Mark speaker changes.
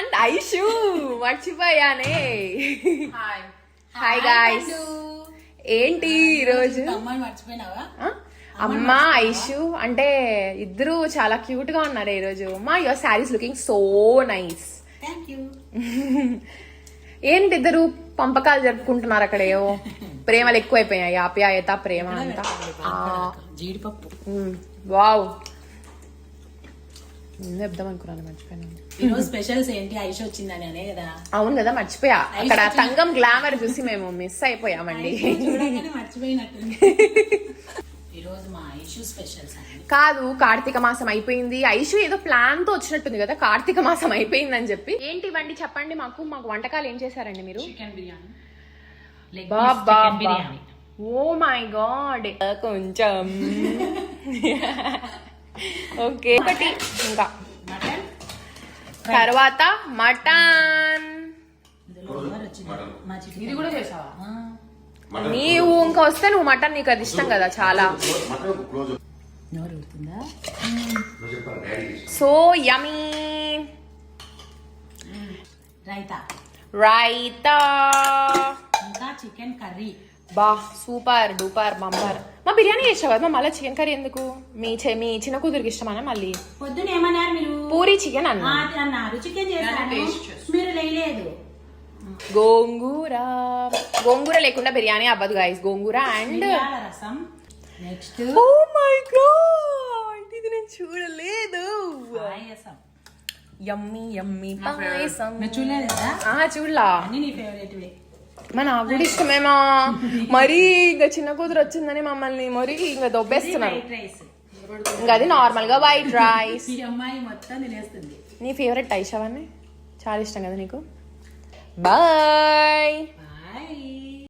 Speaker 1: And Aishu మర్చిపోయానే hi guys ఏంటి ఈరోజు
Speaker 2: మర్చిపోయినావా?
Speaker 1: అమ్మ ఐషు అంటే ఇద్దరు చాలా క్యూట్గా ఉన్నారు ఈ రోజు. మా your saris looking so nice ఏంటి ఇద్దరు పంపకాలు జరుపుకుంటున్నారు అక్కడ ఏవో? ప్రేమలు ఎక్కువైపోయాయి ఆప్యాయత ప్రేమ అంతా.
Speaker 2: జీడిపప్పు.
Speaker 1: వావ్. నేను చెప్దాం అనుకున్నాను మర్చిపోయాను.
Speaker 2: ఈరోజు స్పెషల్స్ ఏంటి? ఐష్ వచ్చిందని అనే కదా.
Speaker 1: అవును కదా మర్చిపోయా. అక్కడ తంగం గ్లామర్ చూసి మేము మిస్ అయిపోయామండి
Speaker 2: చూడగానే మర్చిపోయినట్టుంది. ఈరోజు మా ఐషు స్పెషల్స్ అండి.
Speaker 1: కాదు కార్తీక మాసం అయిపోయింది. ఐషు ఏదో ప్లాన్తో వచ్చినట్టుంది కదా కార్తీక మాసం అయిపోయిందని చెప్పి. ఏంటి ఇవ్వండి చెప్పండి మాకు. మాకు వంటకాలు ఏం చేశారండి మీరు?
Speaker 2: చికెన్ బిర్యానీ. లెగ్
Speaker 1: బాబా
Speaker 2: chicken biryani.
Speaker 1: Oh my god కొంచెం. ఓకే. ఒకటి. ఇంకా.
Speaker 2: మటన్
Speaker 1: తర్వాత మటన్.
Speaker 3: ఇది కూడా చేసావా?
Speaker 1: నీవు ఇంకా వస్తే నువ్వు మటన్ నీకు అది ఇష్టం కదా చాలా. So yummy.
Speaker 2: రైతా.
Speaker 1: రైతా.
Speaker 2: ఇంకా చికెన్ కర్రీ.
Speaker 1: బా సూపర్ డూపర్ బంపర్. మా బిర్యానీ చేసావు? కదా మళ్ళీ చికెన్ కర్రీ ఎందుకు? మీ చె- మీ చిన్న కూతురికి ఇష్టమా మళ్ళీ?
Speaker 2: పొద్దున ఏమన్నారు మీరు?
Speaker 1: పూరి చికెన్
Speaker 2: అన్నారు. చికెన్ చేశాను. మీరు లేయలేదు.
Speaker 1: గోంగూర. గోంగూర లేకుండా బిర్యానీ అవ్వదు గైస్ గోంగూర అండ్
Speaker 2: రసం. నెక్స్ట్
Speaker 1: ఓ మై గాడ్ ఇది నేను చూడలేదు.
Speaker 2: పాయసం.
Speaker 1: యమ్మీ యమ్మీ పాయసం.
Speaker 2: చూడలేదు?
Speaker 1: ఆ చూడలా.
Speaker 2: నీ ఫేవరెట్ వే.
Speaker 1: మా నాకు కూడా ఇష్టమేమా? మరీ ఇంకా చిన్న కూతురు వచ్చిందని మమ్మల్ని మరీ ఇంకా దొబ్బేస్తున్నారు. ఇంకా అది నార్మల్గా వైట్ రైస్ నీ ఫేవరెట్ ఐషావన్నీ చాలా ఇష్టం కదా నీకు? బాయ్